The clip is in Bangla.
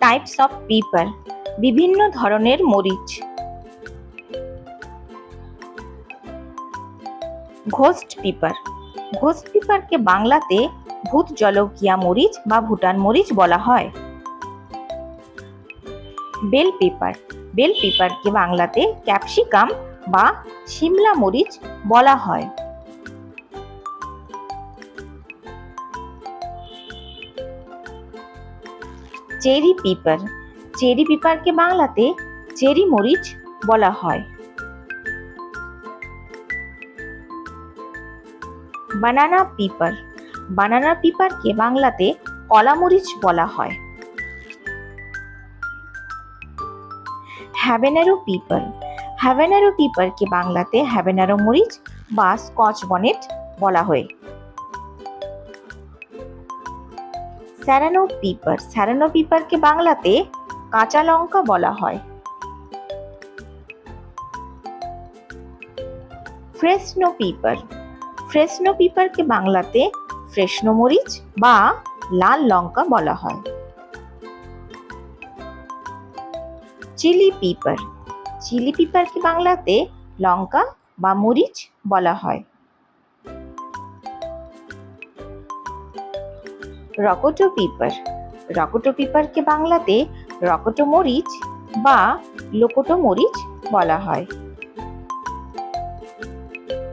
টাইপস অফ পিপার বিভিন্ন ধরনের মরিচ। Ghost pepper. ঘোস্ট পিপারকে বাংলাতে ভূত জলকিয়া মরিচ বা ভুটান মরিচ বলা হয়। Bell paper. বেল পেপারকে বাংলাতে ক্যাপসিকাম বা শিমলা মরিচ বলা হয়। Cherry pepper. চেরি পিপারকে বাংলাতে চেরি মরিচ বলা হয়। বানানা পিপার। বানানা পিপারকে বাংলাতে কলা মরিচ বলা হয়। হ্যাভেনারো পিপার। হ্যাভেনারো পিপারকে বাংলাতে হ্যাভেনারো মরিচ বা স্কচ বনেট বলা হয়। স্যারানো পিপার। স্যারানো পিপারকে বাংলাতে কাঁচা লঙ্কা বলা হয়। ফ্রেশনো পিপার। ফ্রেশনো পিপারকে বাংলাতে ফ্রেশনো মরিচ বা লাল লঙ্কা বলা হয়। Chilli pepper. চিলি পিপারকে বাংলাতে লঙ্কা বা মরিচ বলা হয়। রকটো পিপার। রকটো পিপারকে বাংলাতে রকটো মরিচ বা লোকটো মরিচ বলা হয়।